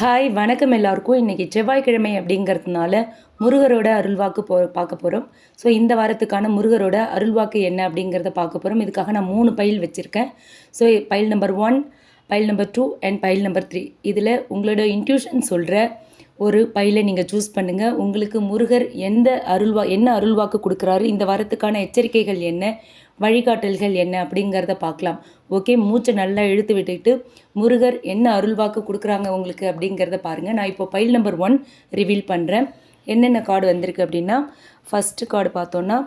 Hi வணக்கம் எல்லாருக்கும். இன்றைக்கி செவ்வாய்க்கிழமை அப்படிங்கிறதுனால முருகரோட அருள்வாக்கு போ பார்க்க போகிறோம் ஸோ இந்த வாரத்துக்கான முருகரோட அருள்வாக்கு என்ன அப்படிங்கிறத பார்க்க போகிறோம் இதுக்காக நான் மூணு பயில் வச்சுருக்கேன். So pile number one pile number two and pile number three இதில் உங்களோட இன்ட்யூஷன் சொல்கிற ஒரு பையில நீங்கள் சூஸ் பண்ணுங்கள் உங்களுக்கு முருகர் எந்த அருள்வா என்ன அருள்வாக்கு கொடுக்குறாரு? இந்த வாரத்துக்கான எச்சரிக்கைகள் என்ன? வழிகாட்டல்கள் என்ன? அப்படிங்கிறத பார்க்கலாம். ஓகே மூச்சை நல்லா இழுத்து விட்டுட்டு முருகர் என்ன அருள்வாக்கு கொடுக்குறாங்க உங்களுக்கு அப்படிங்கிறத பாருங்கள் நான் இப்போ பைல் நம்பர் ஒன் ரிவீல் பண்ணுறேன் என்னென்ன கார்டு வந்திருக்கு அப்படின்னா ஃபஸ்ட்டு கார்டு பார்த்தோன்னா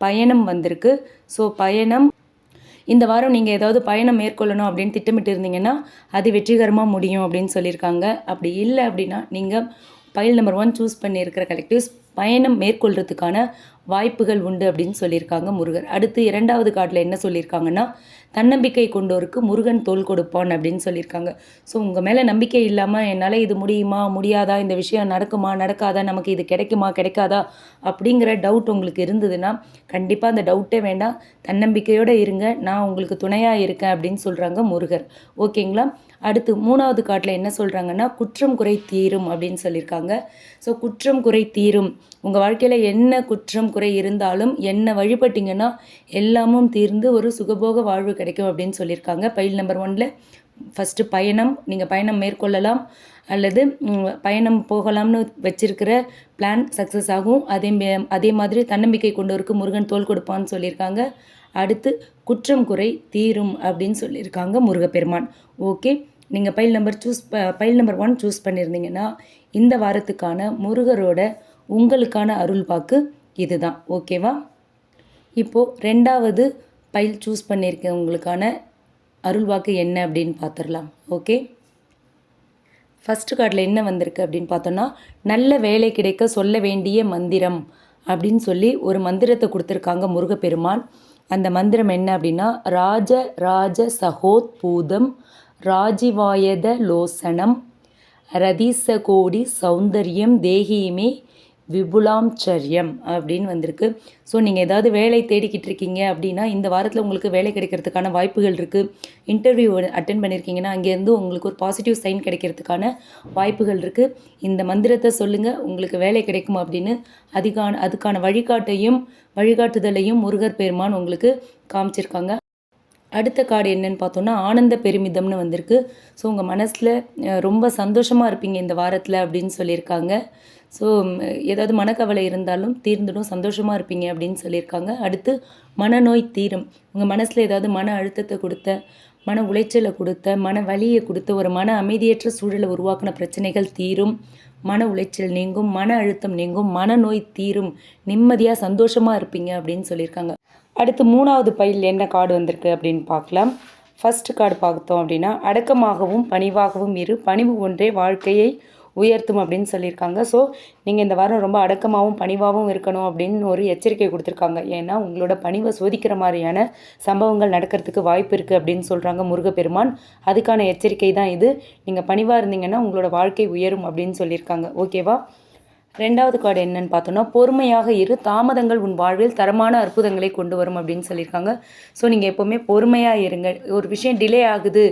பயணம் வந்திருக்கு. ஸோ பயணம் இந்த வாரம் நீங்கள் ஏதாவது பயணம் மேற்கொள்ளணும் அப்படின்னு திட்டமிட்டு இருந்தீங்கன்னா அது வெற்றிகரமாக முடியும் அப்படின்னு சொல்லியிருக்காங்க. அப்படி இல்லை அப்படின்னா நீங்கள் பயில் நம்பர் ஒன் சூஸ் பண்ணியிருக்கிற கலெக்டிவ்ஸ் பயணம் மேற்கொள்கிறதுக்கான வாய்ப்புகள் உண்டு அப்படின்னு சொல்லியிருக்காங்க முருகர். அடுத்து இரண்டாவது காட்டில் என்ன சொல்லியிருக்காங்கன்னா தன்னம்பிக்கை கொண்டோருக்கு முருகன் தோல் கொடுப்பான் அப்படின்னு சொல்லியிருக்காங்க. ஸோ உங்கள் மேலே நம்பிக்கை இல்லாமல் என்னால் இது முடியுமா முடியாதா இந்த விஷயம் நடக்குமா நடக்காதா நமக்கு இது கிடைக்குமா கிடைக்காதா அப்படிங்கிற டவுட் உங்களுக்கு இருந்ததுன்னா கண்டிப்பாக அந்த டவுட்டே வேண்டாம். தன்னம்பிக்கையோடு இருங்க நான் உங்களுக்கு துணையாக இருக்கேன் அப்படின்னு சொல்கிறாங்க முருகர். ஓகேங்களா? அடுத்து மூணாவது காட்டில் என்ன சொல்கிறாங்கன்னா குற்றம் குறை தீரும் அப்படின்னு சொல்லியிருக்காங்க. ஸோ குற்றம் குறை தீரும். உங்கள் வாழ்க்கையில் என்ன குற்றம் குறை இருந்தாலும் என்ன வழிபட்டிங்கன்னா எல்லாமும் தீர்ந்து ஒரு சுகபோக வாழ்வு கிடைக்கும் அப்படின்னு சொல்லியிருக்காங்க. பயில் நம்பர் ஒனில் ஃபஸ்ட்டு பயணம் நீங்கள் பயணம் மேற்கொள்ளலாம் அல்லது பயணம் போகலாம்னு வச்சிருக்கிற பிளான் சக்ஸஸ் ஆகும். அதே அதே மாதிரி தன்னம்பிக்கை கொண்டவருக்கு முருகன் தோல் கொடுப்பான்னு சொல்லியிருக்காங்க. அடுத்து குற்றம் குறை தீரும் அப்படின்னு சொல்லியிருக்காங்க முருகப்பெருமான். ஓகே நீங்கள் pile number choose pile number one choose பண்ணியிருந்தீங்கன்னா இந்த வாரத்துக்கான முருகரோட உங்களுக்கான அருள் பாக்கு இதுதான். ஓகேவா? இப்போது ரெண்டாவது பைல் சூஸ் பண்ணியிருக்கேன் உங்களுக்கான என்ன அப்படின்னு பார்த்துடலாம் ஓகே? ஃபஸ்ட்டு கார்டில் என்ன வந்திருக்கு அப்படின்னு பார்த்தோன்னா நல்ல வேலை கிடைக்க சொல்ல வேண்டிய மந்திரம் அப்படின்னு சொல்லி ஒரு மந்திரத்தை கொடுத்துருக்காங்க முருகப்பெருமான். அந்த மந்திரம் என்ன அப்படின்னா ராஜ ராஜ சகோத் பூதம் ராஜிவாயத லோசனம் ரதீசகோடி சௌந்தர்யம் தேகியுமே விபுலாம்சரியம் அப்படின்னு வந்திருக்கு. ஸோ நீங்கள் ஏதாவது வேலை தேடிக்கிட்டு இருக்கீங்க அப்படின்னா இந்த வாரத்தில் உங்களுக்கு வேலை கிடைக்கிறதுக்கான வாய்ப்புகள் இருக்குது இன்டர்வியூ அட்டன் பண்ணியிருக்கீங்கன்னா அங்கேருந்து உங்களுக்கு ஒரு பாசிட்டிவ் சைன் கிடைக்கிறதுக்கான வாய்ப்புகள் இருக்குது இந்த மந்திரத்தை சொல்லுங்கள் உங்களுக்கு வேலை கிடைக்கும் அப்படின்னு. அதுக்கான அதுக்கான வழிகாட்டையும் வழிகாட்டுதலையும் முருகர் பெருமான் உங்களுக்கு காமிச்சிருக்காங்க. அடுத்த கார்டு என்னன்னு பார்த்தோன்னா ஆனந்த பெருமிதம்னு வந்திருக்கு. ஸோ உங்கள் மனசில் ரொம்ப சந்தோஷமாக இருப்பீங்க இந்த வாரத்தில் அப்படின்னு சொல்லியிருக்காங்க. ஸோ ஏதாவது மனக்கவலை இருந்தாலும் தீர்ந்துடும் சந்தோஷமாக இருப்பீங்க அப்படின்னு சொல்லியிருக்காங்க. அடுத்து மனநோய் தீரும். உங்கள் மனசில் ஏதாவது மன அழுத்தத்தை கொடுத்த மன உளைச்சலை கொடுத்த மன வலியை கொடுத்த ஒரு மன அமைதியற்ற சூழலை உருவாக்கின பிரச்சனைகள் தீரும். மன உளைச்சல் நீங்கும் மன அழுத்தம் நீங்கும் மனநோய் தீரும். நிம்மதியாக சந்தோஷமாக இருப்பீங்க அப்படின்னு சொல்லியிருக்காங்க. அடுத்து மூணாவது பையில் என்ன கார்டு வந்திருக்கு அப்படின்னு பார்க்கலாம். ஃபஸ்ட்டு கார்டு பார்த்தோம் அப்படின்னா அடக்கமாகவும் பணிவாகவும் இரு பணிவு ஒன்றே வாழ்க்கையை உயர்த்தும் அப்படின்னு சொல்லியிருக்காங்க. ஸோ நீங்கள் இந்த வாரம் ரொம்ப அடக்கமாகவும் பணிவாகவும் இருக்கணும் அப்படின்னு ஒரு எச்சரிக்கை கொடுத்துருக்காங்க. ஏன்னா உங்களோட பணிவை சோதிக்கிற மாதிரியான சம்பவங்கள் நடக்கிறதுக்கு வாய்ப்பு இருக்குது அப்படின்னு சொல்கிறாங்க முருகப்பெருமான். அதுக்கான எச்சரிக்கை தான் இது. நீங்கள் பணிவாக இருந்தீங்கன்னா உங்களோட வாழ்க்கை உயரும் அப்படின்னு சொல்லியிருக்காங்க. ஓகேவா ரெண்டாவது கார்டு என்னன்னு பார்த்தோன்னா பொறுமையாக இரு தாமதங்கள் உன் வாழ்வில் தரமான அற்புதங்களை கொண்டு வரும் அப்படின்னு சொல்லியிருக்காங்க. ஸோ நீங்கள் எப்போவுமே பொறுமையாக இருங்க. ஒரு விஷயம் டிலே ஆகுது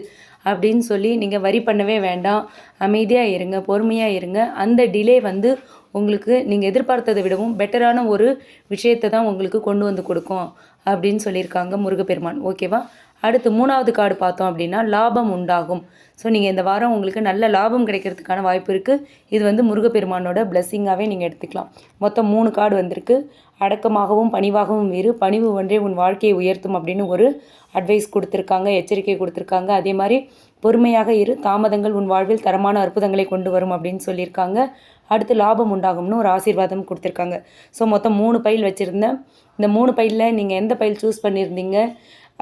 அப்படின்னு சொல்லி நீங்கள் வரி பண்ணவே வேண்டாம். அமைதியாக இருங்க பொறுமையாக இருங்க. அந்த டிலே வந்து உங்களுக்கு நீங்கள் எதிர்பார்த்ததை விடவும் பெட்டரான ஒரு விஷயத்தை தான் உங்களுக்கு கொண்டு வந்து கொடுக்கும் அப்படின்னு சொல்லியிருக்காங்க முருகப்பெருமான். ஓகேவா அடுத்து மூணாவது கார்டு பார்த்தோம் அப்படின்னா லாபம் உண்டாகும். ஸோ நீங்கள் இந்த வாரம் உங்களுக்கு நல்ல லாபம் கிடைக்கிறதுக்கான வாய்ப்பு இருக்குது இது வந்து முருகப்பெருமானோட பிளஸ்ஸிங்காகவே நீங்கள் எடுத்துக்கலாம். மொத்தம் மூணு கார்டு வந்திருக்கு. அடக்கமாகவும் பணிவாகவும் இரு. பணிவு ஒன்றே உன் வாழ்க்கையை உயர்த்தும் அப்படின்னு ஒரு அட்வைஸ் கொடுத்துருக்காங்க எச்சரிக்கை கொடுத்துருக்காங்க. அதே மாதிரி பொறுமையாக இரு. தாமதங்கள் உன் வாழ்வில் தரமான அற்புதங்களை கொண்டு வரும் அப்படின்னு சொல்லியிருக்காங்க. அடுத்து லாபம் உண்டாகும்னு ஒரு ஆசீர்வாதம் கொடுத்துருக்காங்க. ஸோ மொத்தம் மூணு பைல் வச்சுருந்தேன். இந்த மூணு பயிலில் நீங்கள் எந்த பைல் சூஸ் பண்ணியிருந்தீங்க?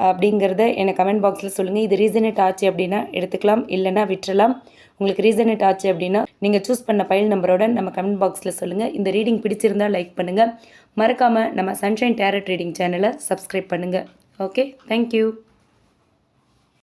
அப்படிங்கிறத எனக்கு கமெண்ட் பாக்ஸில் சொல்லுங்கள் இது ரீசனேட் ஆச்சு அப்படின்னா எடுத்துக்கலாம். இல்லைனா விட்டுறலாம். உங்களுக்கு ரீசனேட் ஆச்சு அப்படின்னா நீங்கள் சூஸ் பண்ண ஃபைல் நம்பரோட நம்ம கமெண்ட் பாக்ஸில் சொல்லுங்கள் இந்த ரீடிங் பிடிச்சிருந்தால் லைக் பண்ணுங்கள் மறக்காமல் நம்ம சன்ஷைன் டேரட் ரீடிங் சேனலை சப்ஸ்கிரைப் பண்ணுங்கள் ஓகே தேங்க்யூ